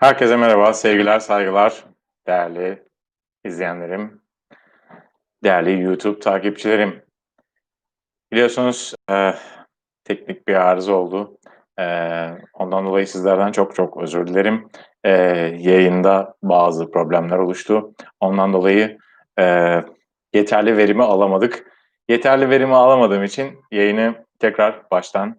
Herkese merhaba, sevgiler, saygılar, değerli izleyenlerim, değerli YouTube takipçilerim. Biliyorsunuz e, teknik bir arıza oldu. E, ondan dolayı sizlerden çok çok özür dilerim. E, yayında bazı problemler oluştu. Ondan dolayı e, yeterli verimi alamadık. Yeterli verimi alamadığım için yayını tekrar baştan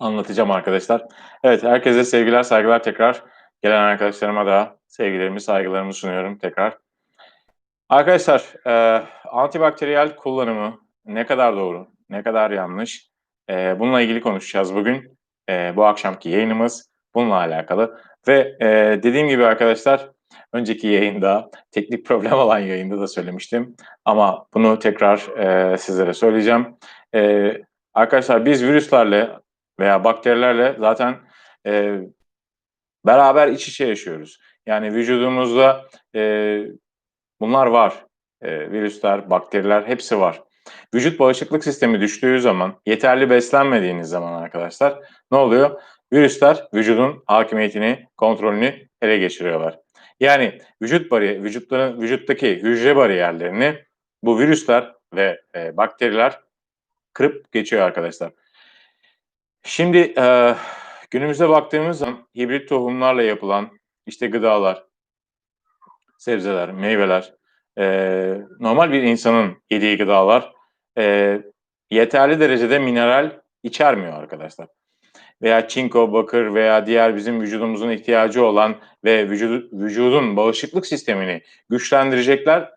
anlatacağım arkadaşlar. Evet, herkese sevgiler, saygılar tekrar. Gelen arkadaşlarıma da sevgilerimi, saygılarımı sunuyorum tekrar. Arkadaşlar, e, antibakteriyel kullanımı ne kadar doğru, ne kadar yanlış? E, bununla ilgili konuşacağız bugün. E, bu akşamki yayınımız bununla alakalı. Ve e, dediğim gibi arkadaşlar, önceki yayında, teknik problem olan yayında da söylemiştim. Ama bunu tekrar e, sizlere söyleyeceğim. E, arkadaşlar biz virüslerle veya bakterilerle zaten e, beraber iç içe yaşıyoruz. Yani vücudumuzda e, bunlar var. E, virüsler, bakteriler hepsi var. Vücut bağışıklık sistemi düştüğü zaman, yeterli beslenmediğiniz zaman arkadaşlar ne oluyor? Virüsler vücudun hakimiyetini, kontrolünü ele geçiriyorlar. Yani vücut bari, vücutların vücuttaki hücre bariyerlerini bu virüsler ve e, bakteriler kırıp geçiyor arkadaşlar. Şimdi e, günümüze baktığımız zaman hibrit tohumlarla yapılan işte gıdalar, sebzeler, meyveler, e, normal bir insanın yediği gıdalar e, yeterli derecede mineral içermiyor arkadaşlar. Veya çinko, bakır veya diğer bizim vücudumuzun ihtiyacı olan ve vücudu, vücudun bağışıklık sistemini güçlendirecekler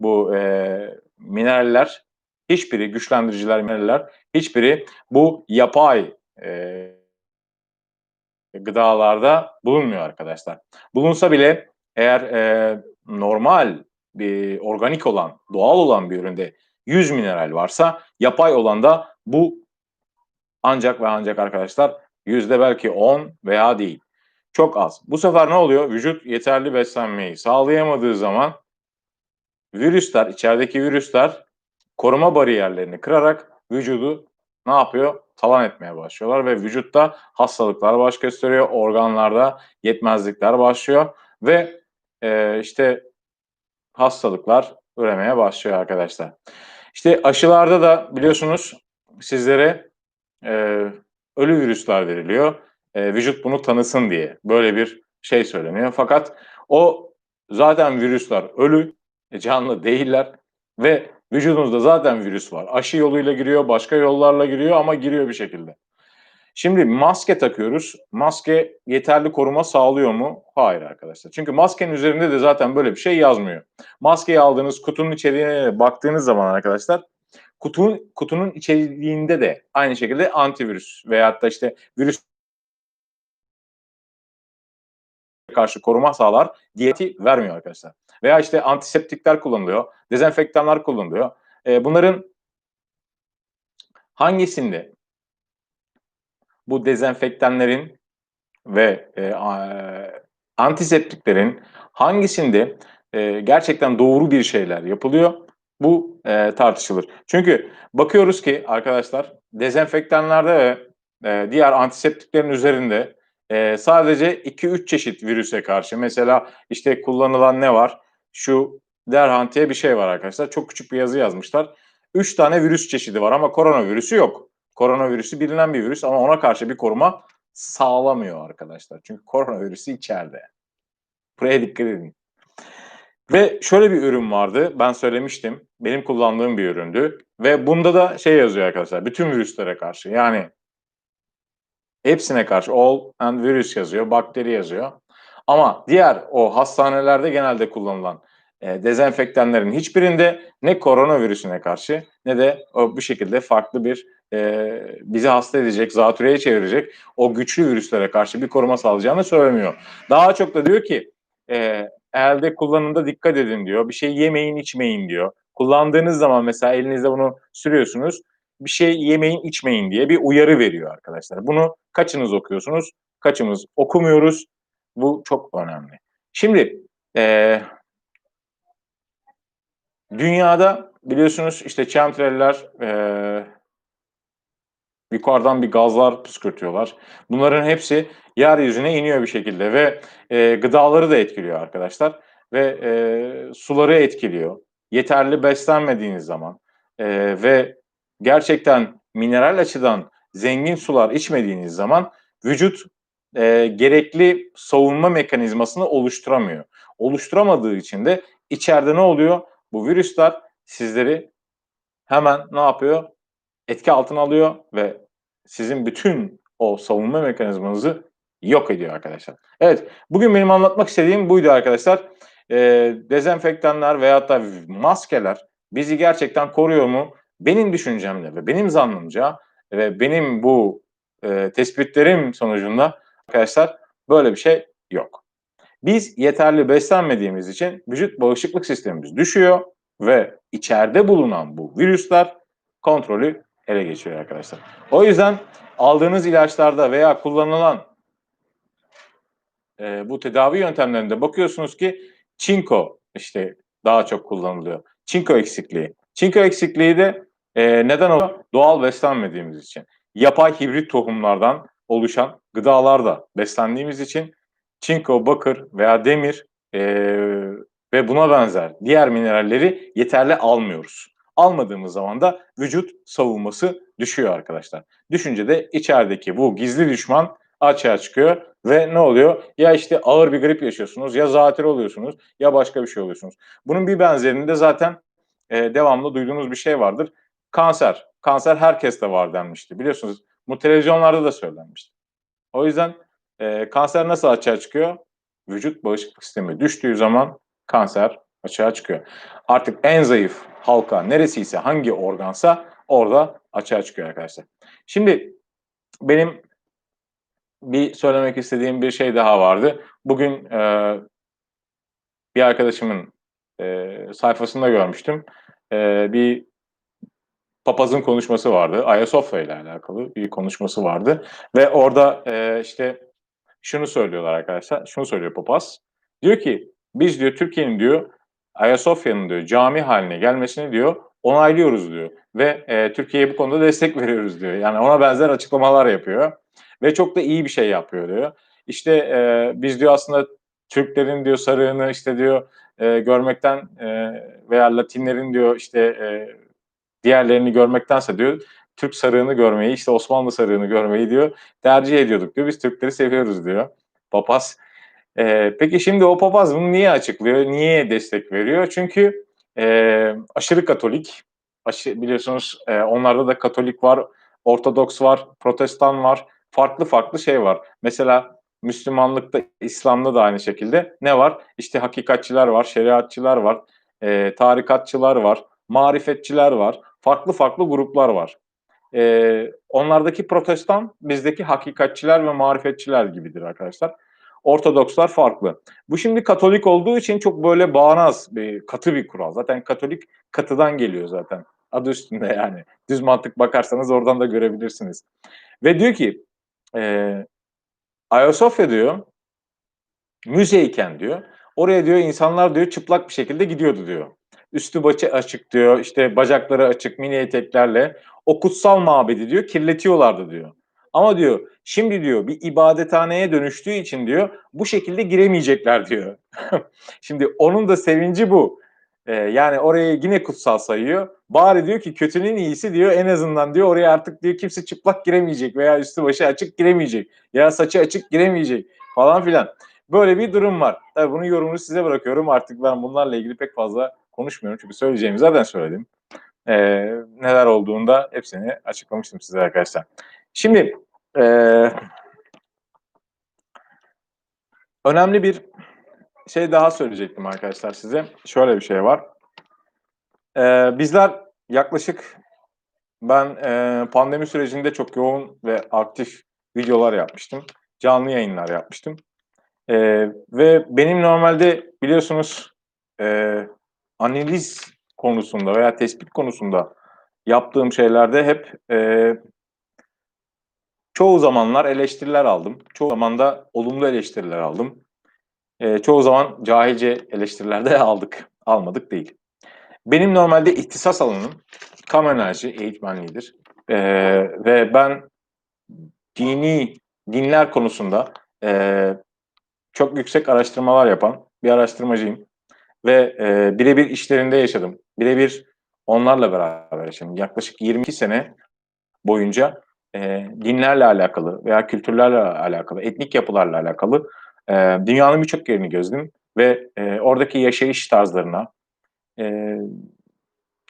bu e, mineraller hiçbiri güçlendiriciler mineraller hiçbiri bu yapay e, gıdalarda bulunmuyor arkadaşlar. Bulunsa bile eğer e, normal bir organik olan, doğal olan bir üründe 100 mineral varsa yapay olan da bu ancak ve ancak arkadaşlar yüzde belki 10 veya değil. Çok az. Bu sefer ne oluyor? Vücut yeterli beslenmeyi sağlayamadığı zaman virüsler, içerideki virüsler koruma bariyerlerini kırarak vücudu ne yapıyor? Talan etmeye başlıyorlar ve vücutta hastalıklar baş gösteriyor, organlarda yetmezlikler başlıyor ve e, işte hastalıklar üremeye başlıyor arkadaşlar. İşte aşılarda da biliyorsunuz sizlere e, ölü virüsler veriliyor. E, vücut bunu tanısın diye böyle bir şey söyleniyor. Fakat o zaten virüsler ölü, canlı değiller ve Vücudunuzda zaten virüs var. Aşı yoluyla giriyor, başka yollarla giriyor ama giriyor bir şekilde. Şimdi maske takıyoruz. Maske yeterli koruma sağlıyor mu? Hayır arkadaşlar. Çünkü maskenin üzerinde de zaten böyle bir şey yazmıyor. Maskeyi aldığınız kutunun içeriğine baktığınız zaman arkadaşlar kutunun, kutunun içeriğinde de aynı şekilde antivirüs veyahut da işte virüs karşı koruma sağlar diyeti vermiyor arkadaşlar. Veya işte antiseptikler kullanılıyor, dezenfektanlar kullanılıyor. E, bunların hangisinde bu dezenfektanların ve e, antiseptiklerin hangisinde e, gerçekten doğru bir şeyler yapılıyor? Bu e, tartışılır. Çünkü bakıyoruz ki arkadaşlar dezenfektanlarda ve e, diğer antiseptiklerin üzerinde e, sadece 2-3 çeşit virüse karşı mesela işte kullanılan ne var? Şu Derhant diye bir şey var arkadaşlar. Çok küçük bir yazı yazmışlar. 3 tane virüs çeşidi var ama koronavirüsü yok. Koronavirüsü bilinen bir virüs ama ona karşı bir koruma sağlamıyor arkadaşlar. Çünkü koronavirüsü içeride. Buraya dikkat edin. Ve şöyle bir ürün vardı. Ben söylemiştim. Benim kullandığım bir üründü. Ve bunda da şey yazıyor arkadaşlar. Bütün virüslere karşı. Yani hepsine karşı all and virüs yazıyor. Bakteri yazıyor. Ama diğer o hastanelerde genelde kullanılan e, dezenfektanların hiçbirinde ne koronavirüsüne karşı ne de o bir şekilde farklı bir e, bizi hasta edecek, zatürreye çevirecek o güçlü virüslere karşı bir koruma sağlayacağını söylemiyor. Daha çok da diyor ki e, elde kullanımda dikkat edin diyor. Bir şey yemeyin, içmeyin diyor. Kullandığınız zaman mesela elinizde bunu sürüyorsunuz. Bir şey yemeyin, içmeyin diye bir uyarı veriyor arkadaşlar. Bunu kaçınız okuyorsunuz, kaçımız okumuyoruz. Bu çok önemli. Şimdi e, dünyada biliyorsunuz işte chemtrailler, e, Yukarıdan bir gazlar püskürtüyorlar. Bunların hepsi yeryüzüne iniyor bir şekilde ve e, gıdaları da etkiliyor arkadaşlar. Ve e, suları etkiliyor. Yeterli beslenmediğiniz zaman e, ve gerçekten mineral açıdan zengin sular içmediğiniz zaman vücut e, gerekli savunma mekanizmasını oluşturamıyor. Oluşturamadığı için de içeride ne oluyor? Bu virüsler sizleri hemen ne yapıyor? Etki altına alıyor ve sizin bütün o savunma mekanizmanızı yok ediyor arkadaşlar. Evet, bugün benim anlatmak istediğim buydu arkadaşlar. E, dezenfektanlar veyahut da maskeler bizi gerçekten koruyor mu? Benim düşüncemle ve benim zannımca ve benim bu e, tespitlerim sonucunda arkadaşlar böyle bir şey yok. Biz yeterli beslenmediğimiz için vücut bağışıklık sistemimiz düşüyor ve içeride bulunan bu virüsler kontrolü ele geçiriyor arkadaşlar. O yüzden aldığınız ilaçlarda veya kullanılan e, bu tedavi yöntemlerinde bakıyorsunuz ki çinko işte daha çok kullanılıyor. Çinko eksikliği. Çinko eksikliği de e, neden oluyor? Doğal beslenmediğimiz için. Yapay hibrit tohumlardan oluşan gıdalarda beslendiğimiz için çinko, bakır veya demir e, ve buna benzer diğer mineralleri yeterli almıyoruz. Almadığımız zaman da vücut savunması düşüyor arkadaşlar. Düşünce de içerideki bu gizli düşman açığa çıkıyor ve ne oluyor? Ya işte ağır bir grip yaşıyorsunuz, ya zatürre oluyorsunuz, ya başka bir şey oluyorsunuz. Bunun bir benzerinde zaten e, devamlı duyduğunuz bir şey vardır. Kanser. Kanser herkeste var denmişti. Biliyorsunuz bu televizyonlarda da söylenmişti. O yüzden e, kanser nasıl açığa çıkıyor? Vücut bağışıklık sistemi düştüğü zaman kanser açığa çıkıyor. Artık en zayıf halka neresiyse hangi organsa orada açığa çıkıyor arkadaşlar. Şimdi benim bir söylemek istediğim bir şey daha vardı. Bugün e, bir arkadaşımın e, sayfasında görmüştüm. E, bir papazın konuşması vardı. Ayasofya ile alakalı bir konuşması vardı. Ve orada e, işte şunu söylüyorlar arkadaşlar. Şunu söylüyor papaz. Diyor ki biz diyor Türkiye'nin diyor Ayasofya'nın diyor cami haline gelmesini diyor onaylıyoruz diyor. Ve e, Türkiye'ye bu konuda destek veriyoruz diyor. Yani ona benzer açıklamalar yapıyor. Ve çok da iyi bir şey yapıyor diyor. İşte e, biz diyor aslında Türklerin diyor sarığını işte diyor e, görmekten e, veya Latinlerin diyor işte e, diğerlerini görmektense diyor Türk sarığını görmeyi işte Osmanlı sarığını görmeyi diyor tercih ediyorduk diyor. Biz Türkleri seviyoruz diyor. Papaz. E, peki şimdi o papaz bunu niye açıklıyor? Niye destek veriyor? Çünkü e, aşırı Katolik. Aşı, biliyorsunuz e, onlarda da Katolik var, Ortodoks var, Protestan var. Farklı farklı şey var. Mesela Müslümanlıkta, İslam'da da aynı şekilde ne var? İşte hakikatçiler var, şeriatçılar var, e, tarikatçılar var, marifetçiler var. Farklı farklı gruplar var. E, onlardaki protestan bizdeki hakikatçiler ve marifetçiler gibidir arkadaşlar. Ortodokslar farklı. Bu şimdi Katolik olduğu için çok böyle bağnaz, bir, katı bir kural. Zaten Katolik katıdan geliyor zaten. Adı üstünde yani. Düz mantık bakarsanız oradan da görebilirsiniz. Ve diyor ki e, Ayasofya diyor müzeyken diyor oraya diyor insanlar diyor çıplak bir şekilde gidiyordu diyor. Üstü başı açık diyor işte bacakları açık mini eteklerle o kutsal mabedi diyor kirletiyorlardı diyor. Ama diyor şimdi diyor bir ibadethaneye dönüştüğü için diyor bu şekilde giremeyecekler diyor. şimdi onun da sevinci bu. Ee, yani orayı yine kutsal sayıyor. Bari diyor ki kötünün iyisi diyor en azından diyor oraya artık diyor kimse çıplak giremeyecek veya üstü başı açık giremeyecek ya saçı açık giremeyecek falan filan. Böyle bir durum var. Tabii bunun yorumunu size bırakıyorum. Artık ben bunlarla ilgili pek fazla konuşmuyorum. Çünkü söyleyeceğimi zaten söyledim. Ee, neler olduğunda hepsini açıklamıştım size arkadaşlar. Şimdi e, önemli bir şey daha söyleyecektim arkadaşlar size. Şöyle bir şey var. Ee, bizler yaklaşık ben e, pandemi sürecinde çok yoğun ve aktif videolar yapmıştım. Canlı yayınlar yapmıştım. E, ve benim normalde biliyorsunuz e, analiz konusunda veya tespit konusunda yaptığım şeylerde hep e, çoğu zamanlar eleştiriler aldım. Çoğu zaman da olumlu eleştiriler aldım. E, çoğu zaman cahilce eleştiriler de aldık. Almadık değil. Benim normalde ihtisas alanım kamu enerji eğitmenliğidir. Ee, ve ben dini dinler konusunda e, çok yüksek araştırmalar yapan bir araştırmacıyım. Ve e, birebir işlerinde yaşadım. Birebir onlarla beraber yaşadım. Yaklaşık 22 sene boyunca e, dinlerle alakalı veya kültürlerle alakalı, etnik yapılarla alakalı e, dünyanın birçok yerini gözledim. Ve e, oradaki yaşayış tarzlarına, e,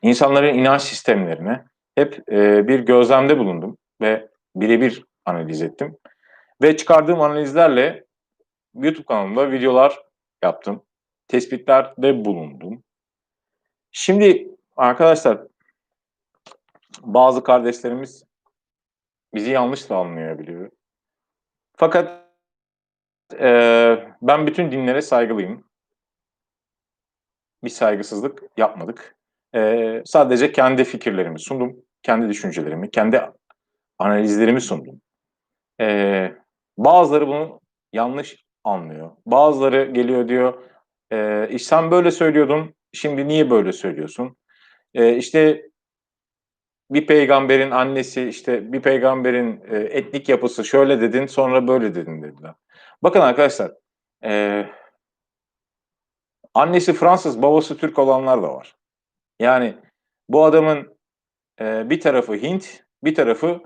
insanların inanç sistemlerine hep e, bir gözlemde bulundum ve birebir analiz ettim. Ve çıkardığım analizlerle YouTube kanalımda videolar yaptım. Tespitlerde bulundum. Şimdi arkadaşlar bazı kardeşlerimiz bizi yanlış da anlayabiliyor. Fakat e, ben bütün dinlere saygılıyım. Bir saygısızlık yapmadık. E, sadece kendi fikirlerimi sundum. Kendi düşüncelerimi, kendi analizlerimi sundum. E, bazıları bunu yanlış anlıyor. Bazıları geliyor diyor, e, sen böyle söylüyordun, şimdi niye böyle söylüyorsun? E, işte bir peygamberin annesi, işte bir peygamberin e, etnik yapısı şöyle dedin, sonra böyle dedin dediler. Bakın arkadaşlar, e, annesi Fransız, babası Türk olanlar da var. Yani bu adamın e, bir tarafı Hint, bir tarafı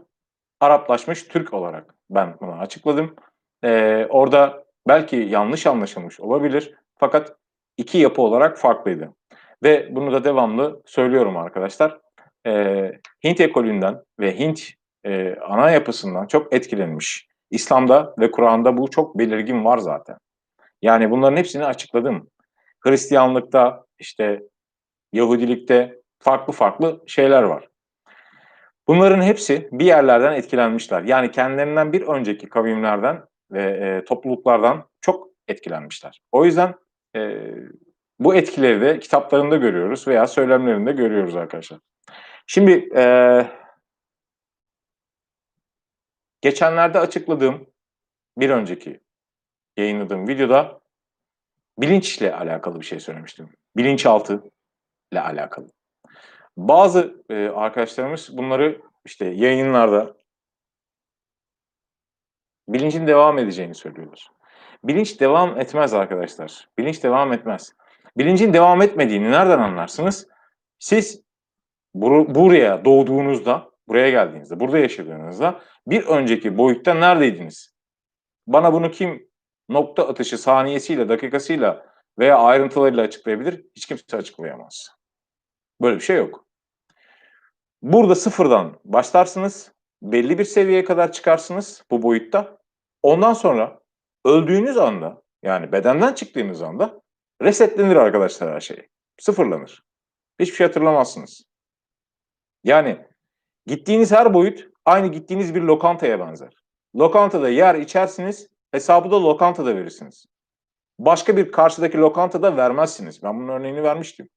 Araplaşmış Türk olarak ben bunu açıkladım. E, orada belki yanlış anlaşılmış olabilir fakat iki yapı olarak farklıydı. Ve bunu da devamlı söylüyorum arkadaşlar. E, Hint ekolünden ve Hint e, ana yapısından çok etkilenmiş. İslam'da ve Kur'an'da bu çok belirgin var zaten. Yani bunların hepsini açıkladım. Hristiyanlıkta, işte Yahudilikte farklı farklı şeyler var. Bunların hepsi bir yerlerden etkilenmişler. Yani kendilerinden bir önceki kavimlerden ve e, topluluklardan çok etkilenmişler. O yüzden e, bu etkileri de kitaplarında görüyoruz veya söylemlerinde görüyoruz arkadaşlar. Şimdi e, geçenlerde açıkladığım bir önceki yayınladığım videoda bilinçle alakalı bir şey söylemiştim. Bilinçaltı ile alakalı. Bazı e, arkadaşlarımız bunları işte yayınlarda bilincin devam edeceğini söylüyorlar. Bilinç devam etmez arkadaşlar. Bilinç devam etmez. Bilincin devam etmediğini nereden anlarsınız? Siz bur buraya doğduğunuzda, buraya geldiğinizde, burada yaşadığınızda bir önceki boyutta neredeydiniz? Bana bunu kim nokta atışı saniyesiyle, dakikasıyla veya ayrıntılarıyla açıklayabilir? Hiç kimse açıklayamaz. Böyle bir şey yok. Burada sıfırdan başlarsınız, belli bir seviyeye kadar çıkarsınız bu boyutta. Ondan sonra öldüğünüz anda, yani bedenden çıktığınız anda resetlenir arkadaşlar her şey. Sıfırlanır. Hiçbir şey hatırlamazsınız. Yani gittiğiniz her boyut aynı gittiğiniz bir lokantaya benzer. Lokantada yer içersiniz, hesabı da lokantada verirsiniz. Başka bir karşıdaki lokantada vermezsiniz. Ben bunun örneğini vermiştim.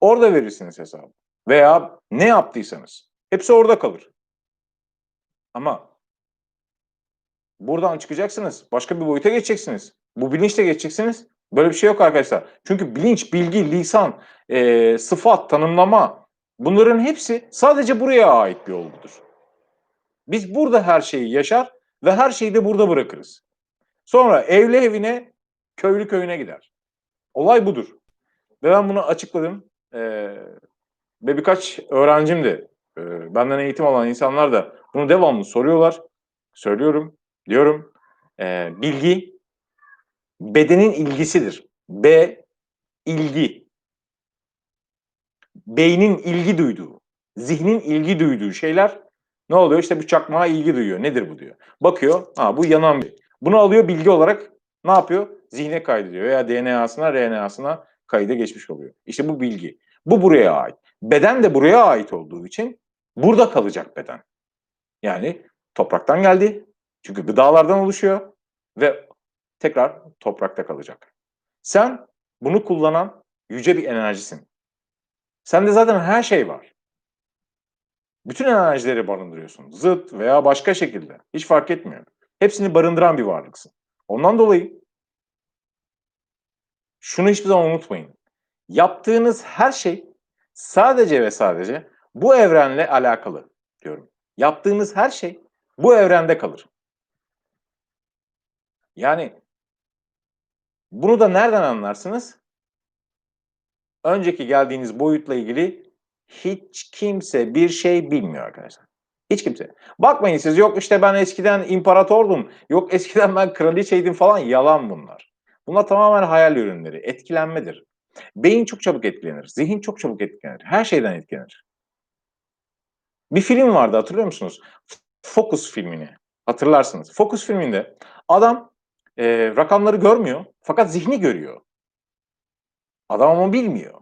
Orada verirsiniz hesabı. Veya ne yaptıysanız. Hepsi orada kalır. Ama buradan çıkacaksınız. Başka bir boyuta geçeceksiniz. Bu bilinçle geçeceksiniz. Böyle bir şey yok arkadaşlar. Çünkü bilinç, bilgi, lisan, e, sıfat, tanımlama bunların hepsi sadece buraya ait bir olgudur. Biz burada her şeyi yaşar ve her şeyi de burada bırakırız. Sonra evli evine, köylü köyüne gider. Olay budur. Ve ben bunu açıkladım. Ee, ve birkaç öğrencim de, e, benden eğitim alan insanlar da bunu devamlı soruyorlar. Söylüyorum, diyorum. E, bilgi bedenin ilgisidir. B ilgi. Beynin ilgi duyduğu, zihnin ilgi duyduğu şeyler ne oluyor? İşte bu çakmağa ilgi duyuyor. Nedir bu diyor. Bakıyor, ha bu yanan bir. Bunu alıyor bilgi olarak ne yapıyor? Zihne kaydediyor veya DNA'sına, RNA'sına kayda geçmiş oluyor. İşte bu bilgi. Bu buraya ait. Beden de buraya ait olduğu için burada kalacak beden. Yani topraktan geldi. Çünkü gıdalardan oluşuyor ve tekrar toprakta kalacak. Sen bunu kullanan yüce bir enerjisin. Sende zaten her şey var. Bütün enerjileri barındırıyorsun. Zıt veya başka şekilde. Hiç fark etmiyor. Hepsini barındıran bir varlıksın. Ondan dolayı şunu hiçbir zaman unutmayın. Yaptığınız her şey sadece ve sadece bu evrenle alakalı. diyorum. Yaptığınız her şey bu evrende kalır. Yani bunu da nereden anlarsınız? Önceki geldiğiniz boyutla ilgili hiç kimse bir şey bilmiyor arkadaşlar. Hiç kimse. Bakmayın siz yok işte ben eskiden imparatordum, yok eskiden ben kraliçeydim falan yalan bunlar. Bunlar tamamen hayal ürünleri, etkilenmedir. Beyin çok çabuk etkilenir, zihin çok çabuk etkilenir, her şeyden etkilenir. Bir film vardı hatırlıyor musunuz? Focus filmini hatırlarsınız. Focus filminde adam e, rakamları görmüyor fakat zihni görüyor. Adam ama bilmiyor.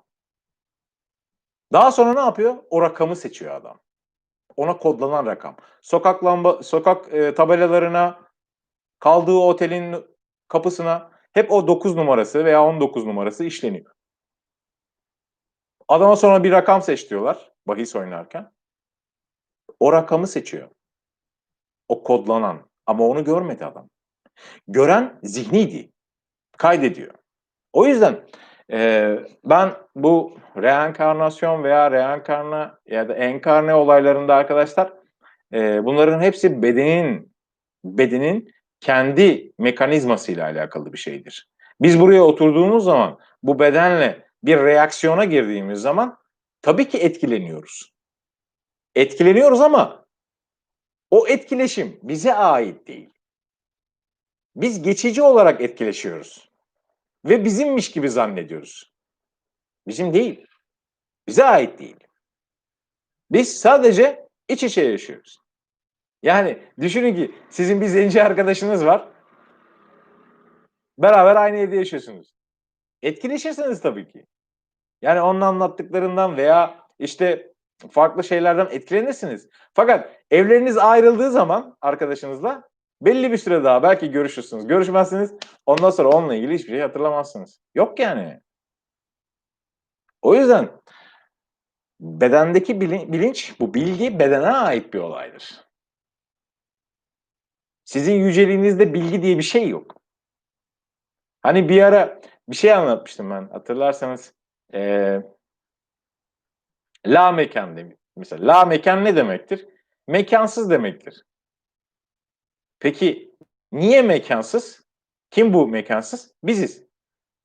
Daha sonra ne yapıyor? O rakamı seçiyor adam. Ona kodlanan rakam. Sokak lamba, sokak e, tabelalarına, kaldığı otelin kapısına hep o 9 numarası veya 19 numarası işleniyor. Adama sonra bir rakam seç diyorlar bahis oynarken. O rakamı seçiyor. O kodlanan. Ama onu görmedi adam. Gören zihniydi. Kaydediyor. O yüzden e, ben bu reenkarnasyon veya reenkarna ya da enkarne olaylarında arkadaşlar e, bunların hepsi bedenin bedenin kendi mekanizmasıyla alakalı bir şeydir. Biz buraya oturduğumuz zaman bu bedenle bir reaksiyona girdiğimiz zaman tabii ki etkileniyoruz. Etkileniyoruz ama o etkileşim bize ait değil. Biz geçici olarak etkileşiyoruz. Ve bizimmiş gibi zannediyoruz. Bizim değil. Bize ait değil. Biz sadece iç içe yaşıyoruz. Yani düşünün ki sizin bir zenci arkadaşınız var. Beraber aynı evde yaşıyorsunuz. Etkileşirsiniz tabii ki. Yani onun anlattıklarından veya işte farklı şeylerden etkilenirsiniz. Fakat evleriniz ayrıldığı zaman arkadaşınızla belli bir süre daha belki görüşürsünüz. Görüşmezsiniz. Ondan sonra onunla ilgili hiçbir şey hatırlamazsınız. Yok yani. O yüzden bedendeki bilinç, bu bilgi bedene ait bir olaydır. Sizin yüceliğinizde bilgi diye bir şey yok. Hani bir ara bir şey anlatmıştım ben hatırlarsanız. Ee, la mekan demiş. Mesela la mekan ne demektir? Mekansız demektir. Peki niye mekansız? Kim bu mekansız? Biziz.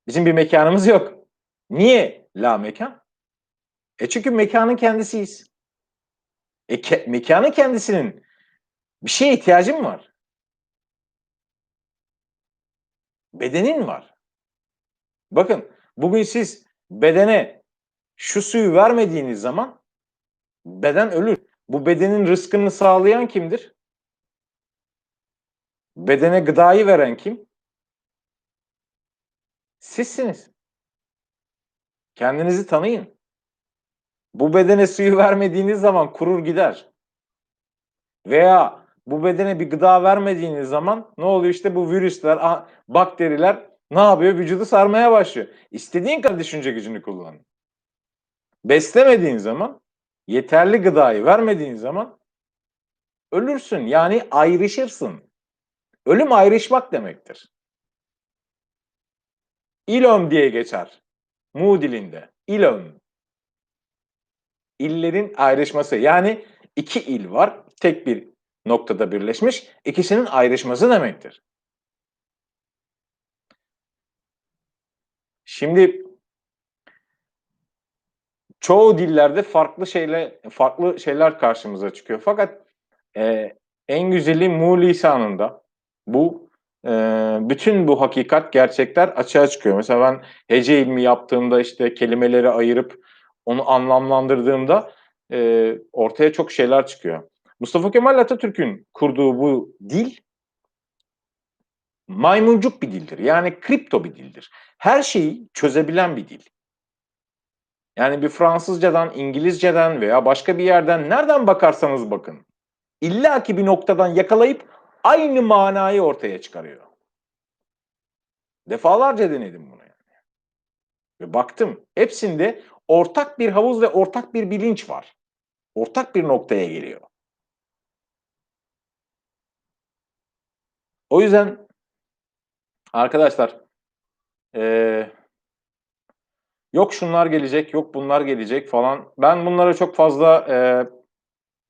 Bizim bir mekanımız yok. Niye la mekan? E çünkü mekanın kendisiyiz. E ke mekanın kendisinin bir şeye ihtiyacı mı var? Bedenin var. Bakın bugün siz bedene şu suyu vermediğiniz zaman beden ölür. Bu bedenin rızkını sağlayan kimdir? Bedene gıdayı veren kim? Sizsiniz. Kendinizi tanıyın. Bu bedene suyu vermediğiniz zaman kurur gider. Veya bu bedene bir gıda vermediğiniz zaman ne oluyor işte bu virüsler, bakteriler ne yapıyor? Vücudu sarmaya başlıyor. İstediğin kadar düşünce gücünü kullan. Beslemediğin zaman, yeterli gıdayı vermediğin zaman ölürsün. Yani ayrışırsın. Ölüm ayrışmak demektir. İlom diye geçer. Mu dilinde. İlom. İllerin ayrışması. Yani iki il var. Tek bir noktada birleşmiş. İkisinin ayrışması demektir. Şimdi çoğu dillerde farklı şeyler farklı şeyler karşımıza çıkıyor. Fakat e, en güzeli Mu lisanında bu e, bütün bu hakikat, gerçekler açığa çıkıyor. Mesela ben hece ilmi yaptığımda işte kelimeleri ayırıp onu anlamlandırdığımda e, ortaya çok şeyler çıkıyor. Mustafa Kemal Atatürk'ün kurduğu bu dil maymuncuk bir dildir. Yani kripto bir dildir. Her şeyi çözebilen bir dil. Yani bir Fransızcadan, İngilizceden veya başka bir yerden nereden bakarsanız bakın. İlla ki bir noktadan yakalayıp aynı manayı ortaya çıkarıyor. Defalarca denedim bunu yani. Ve baktım hepsinde ortak bir havuz ve ortak bir bilinç var. Ortak bir noktaya geliyor. O yüzden arkadaşlar ee, yok şunlar gelecek, yok bunlar gelecek falan. Ben bunlara çok fazla e,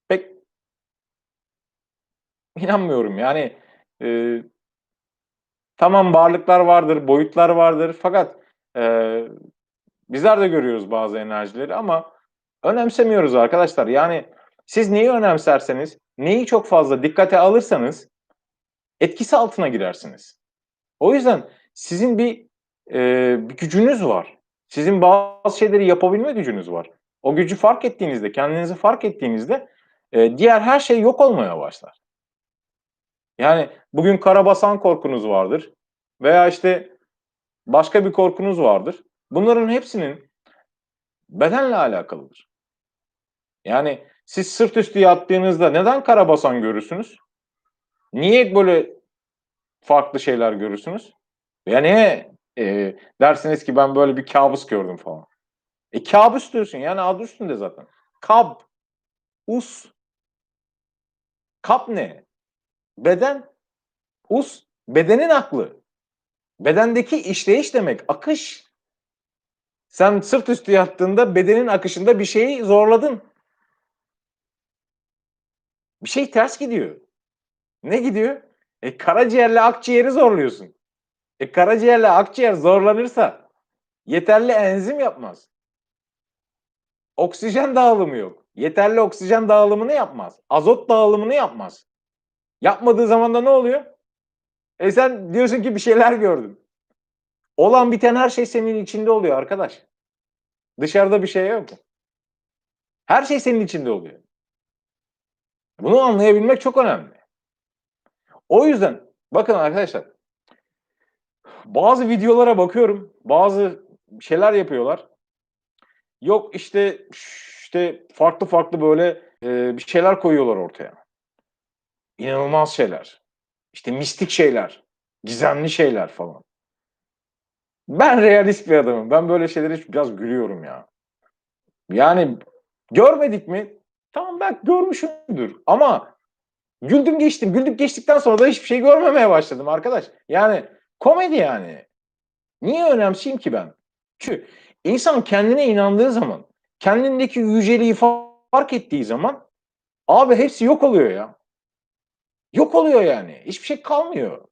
pek İnanmıyorum. Yani e, tamam varlıklar vardır, boyutlar vardır fakat e, bizler de görüyoruz bazı enerjileri ama önemsemiyoruz arkadaşlar. Yani siz neyi önemserseniz, neyi çok fazla dikkate alırsanız etkisi altına girersiniz. O yüzden sizin bir, e, bir gücünüz var. Sizin bazı şeyleri yapabilme gücünüz var. O gücü fark ettiğinizde, kendinizi fark ettiğinizde e, diğer her şey yok olmaya başlar. Yani bugün karabasan korkunuz vardır veya işte başka bir korkunuz vardır. Bunların hepsinin bedenle alakalıdır. Yani siz sırt üstü yattığınızda neden karabasan görürsünüz? Niye böyle farklı şeyler görürsünüz? Ya niye e, dersiniz ki ben böyle bir kabus gördüm falan. E kabus diyorsun yani adı üstünde zaten. Kab, us. Kap ne? Beden. Us, bedenin aklı. Bedendeki işleyiş demek, akış. Sen sırt üstü yattığında bedenin akışında bir şeyi zorladın. Bir şey ters gidiyor. Ne gidiyor? E karaciğerle akciğeri zorluyorsun. E karaciğerle akciğer zorlanırsa yeterli enzim yapmaz. Oksijen dağılımı yok. Yeterli oksijen dağılımını yapmaz. Azot dağılımını yapmaz. Yapmadığı zaman da ne oluyor? E sen diyorsun ki bir şeyler gördüm. Olan biten her şey senin içinde oluyor arkadaş. Dışarıda bir şey yok. Her şey senin içinde oluyor. Bunu anlayabilmek çok önemli. O yüzden bakın arkadaşlar bazı videolara bakıyorum. Bazı şeyler yapıyorlar. Yok işte işte farklı farklı böyle e, bir şeyler koyuyorlar ortaya. İnanılmaz şeyler. İşte mistik şeyler, gizemli şeyler falan. Ben realist bir adamım. Ben böyle şeylere biraz gülüyorum ya. Yani görmedik mi? Tamam ben görmüşümdür ama güldüm geçtim. Güldüm geçtikten sonra da hiçbir şey görmemeye başladım arkadaş. Yani komedi yani. Niye önemseyeyim ki ben? Çünkü insan kendine inandığı zaman, kendindeki yüceliği fark ettiği zaman abi hepsi yok oluyor ya. Yok oluyor yani. Hiçbir şey kalmıyor.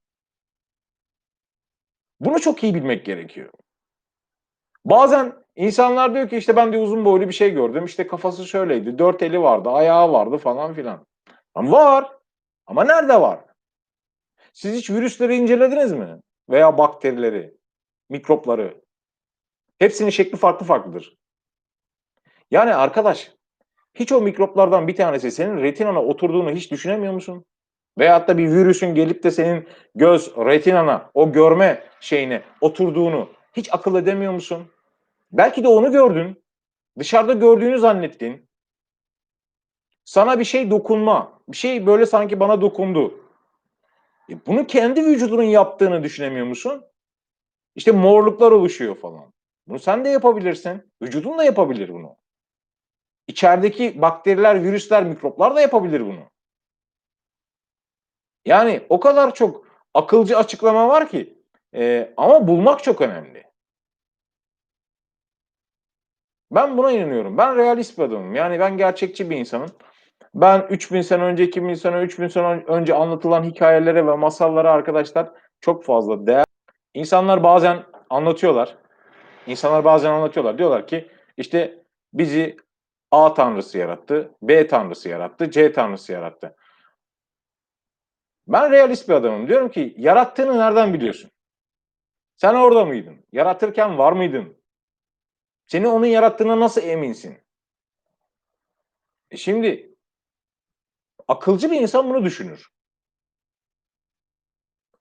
Bunu çok iyi bilmek gerekiyor. Bazen insanlar diyor ki işte ben de uzun boylu bir şey gördüm. İşte kafası şöyleydi. Dört eli vardı, ayağı vardı falan filan. Ama var. Ama nerede var? Siz hiç virüsleri incelediniz mi? Veya bakterileri, mikropları. Hepsinin şekli farklı farklıdır. Yani arkadaş, hiç o mikroplardan bir tanesi senin retinana oturduğunu hiç düşünemiyor musun? Veyahut da bir virüsün gelip de senin göz, retinana, o görme şeyine oturduğunu hiç akıl edemiyor musun? Belki de onu gördün. Dışarıda gördüğünü zannettin. Sana bir şey dokunma. Bir şey böyle sanki bana dokundu. E bunu kendi vücudunun yaptığını düşünemiyor musun? İşte morluklar oluşuyor falan. Bunu sen de yapabilirsin. Vücudun da yapabilir bunu. İçerideki bakteriler, virüsler, mikroplar da yapabilir bunu. Yani o kadar çok akılcı açıklama var ki e, ama bulmak çok önemli. Ben buna inanıyorum. Ben realist bir adamım. Yani ben gerçekçi bir insanım. Ben 3000 sene önce, 2000 sene, 3000 sene önce anlatılan hikayelere ve masallara arkadaşlar çok fazla değer. İnsanlar bazen anlatıyorlar. İnsanlar bazen anlatıyorlar. Diyorlar ki işte bizi A tanrısı yarattı, B tanrısı yarattı, C tanrısı yarattı. Ben realist bir adamım. Diyorum ki yarattığını nereden biliyorsun? Sen orada mıydın? Yaratırken var mıydın? Seni onun yarattığına nasıl eminsin? E şimdi akılcı bir insan bunu düşünür.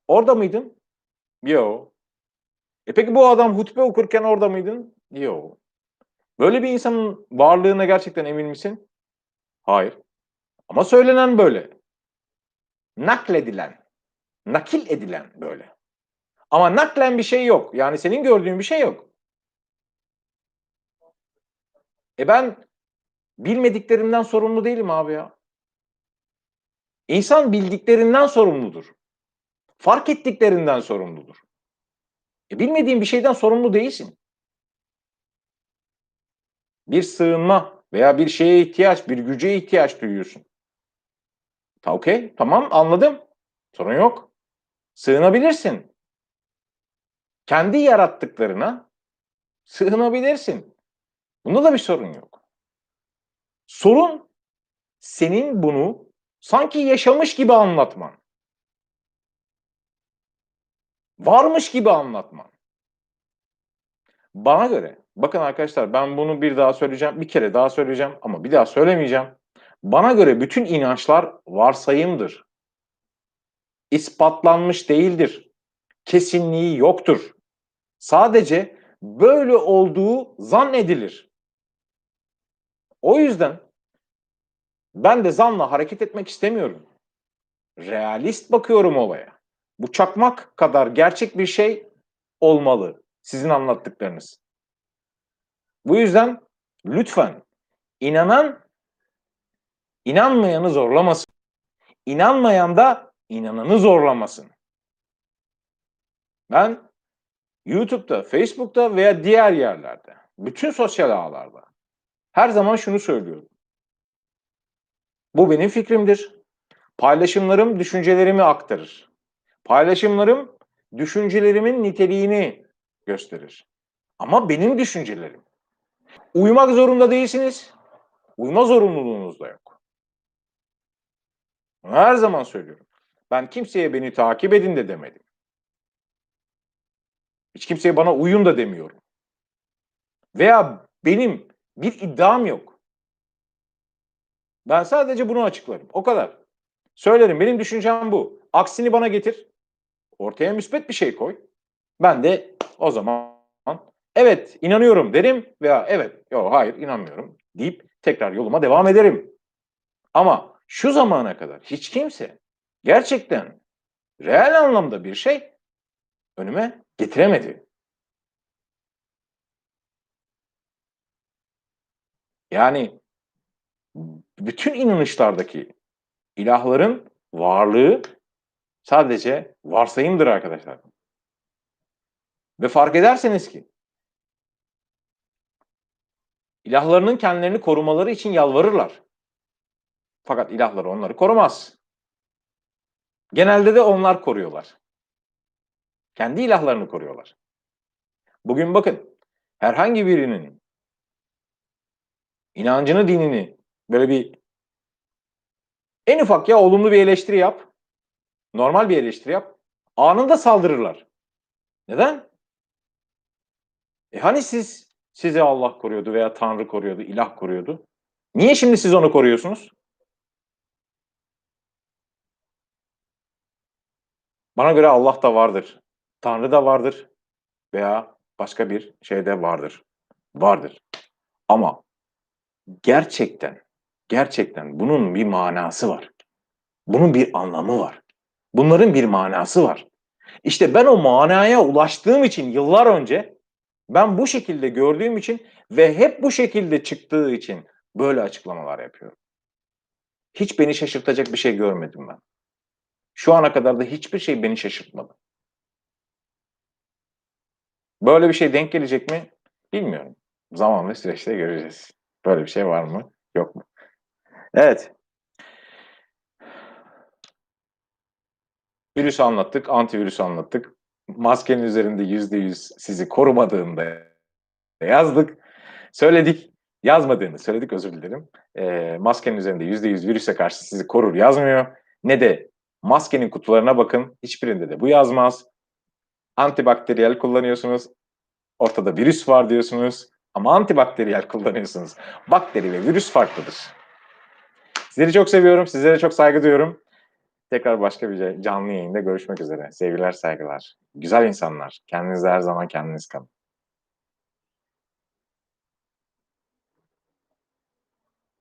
Orada mıydın? Yo. E peki bu adam hutbe okurken orada mıydın? Yo. Böyle bir insanın varlığına gerçekten emin misin? Hayır. Ama söylenen böyle. Nakledilen. Nakil edilen böyle. Ama naklen bir şey yok. Yani senin gördüğün bir şey yok. E ben bilmediklerimden sorumlu değilim abi ya. İnsan bildiklerinden sorumludur. Fark ettiklerinden sorumludur. E bilmediğin bir şeyden sorumlu değilsin. Bir sığınma veya bir şeye ihtiyaç, bir güce ihtiyaç duyuyorsun. Ta okey, tamam anladım. Sorun yok. Sığınabilirsin. Kendi yarattıklarına sığınabilirsin. Bunda da bir sorun yok. Sorun senin bunu sanki yaşamış gibi anlatman. Varmış gibi anlatman. Bana göre, bakın arkadaşlar ben bunu bir daha söyleyeceğim, bir kere daha söyleyeceğim ama bir daha söylemeyeceğim. Bana göre bütün inançlar varsayımdır. İspatlanmış değildir. Kesinliği yoktur. Sadece böyle olduğu zannedilir. O yüzden ben de zanla hareket etmek istemiyorum. Realist bakıyorum olaya. Bu çakmak kadar gerçek bir şey olmalı sizin anlattıklarınız. Bu yüzden lütfen inanan inanmayanı zorlamasın. İnanmayan da inananı zorlamasın. Ben YouTube'da, Facebook'ta veya diğer yerlerde, bütün sosyal ağlarda her zaman şunu söylüyorum. Bu benim fikrimdir. Paylaşımlarım düşüncelerimi aktarır. Paylaşımlarım düşüncelerimin niteliğini gösterir. Ama benim düşüncelerim. Uymak zorunda değilsiniz. Uyma zorunluluğunuz da yok. Bunu her zaman söylüyorum. Ben kimseye beni takip edin de demedim. Hiç kimseye bana uyun da demiyorum. Veya benim bir iddiam yok. Ben sadece bunu açıklarım. O kadar. Söylerim benim düşüncem bu. Aksini bana getir. Ortaya müspet bir şey koy. Ben de o zaman evet inanıyorum derim veya evet yok hayır inanmıyorum deyip tekrar yoluma devam ederim. Ama şu zamana kadar hiç kimse gerçekten reel anlamda bir şey önüme getiremedi. Yani bütün inanışlardaki ilahların varlığı sadece varsayımdır arkadaşlar. Ve fark ederseniz ki ilahlarının kendilerini korumaları için yalvarırlar. Fakat ilahları onları korumaz. Genelde de onlar koruyorlar. Kendi ilahlarını koruyorlar. Bugün bakın herhangi birinin inancını, dinini böyle bir en ufak ya olumlu bir eleştiri yap, normal bir eleştiri yap, anında saldırırlar. Neden? E hani siz sizi Allah koruyordu veya Tanrı koruyordu, ilah koruyordu? Niye şimdi siz onu koruyorsunuz? Bana göre Allah da vardır. Tanrı da vardır veya başka bir şey de vardır. Vardır. Ama gerçekten, gerçekten bunun bir manası var. Bunun bir anlamı var. Bunların bir manası var. İşte ben o manaya ulaştığım için yıllar önce ben bu şekilde gördüğüm için ve hep bu şekilde çıktığı için böyle açıklamalar yapıyorum. Hiç beni şaşırtacak bir şey görmedim ben. Şu ana kadar da hiçbir şey beni şaşırtmadı. Böyle bir şey denk gelecek mi? Bilmiyorum. Zaman ve süreçte göreceğiz. Böyle bir şey var mı? Yok mu? Evet. Virüsü anlattık, antivirüsü anlattık. Maskenin üzerinde yüzde yüz sizi korumadığında yazdık. Söyledik, yazmadığını söyledik özür dilerim. E, maskenin üzerinde yüzde yüz virüse karşı sizi korur yazmıyor. Ne de maskenin kutularına bakın. Hiçbirinde de bu yazmaz. Antibakteriyel kullanıyorsunuz. Ortada virüs var diyorsunuz. Ama antibakteriyel kullanıyorsunuz. Bakteri ve virüs farklıdır. Sizleri çok seviyorum. Sizlere çok saygı duyuyorum. Tekrar başka bir canlı yayında görüşmek üzere. Sevgiler, saygılar. Güzel insanlar. Kendinize her zaman kendiniz kalın.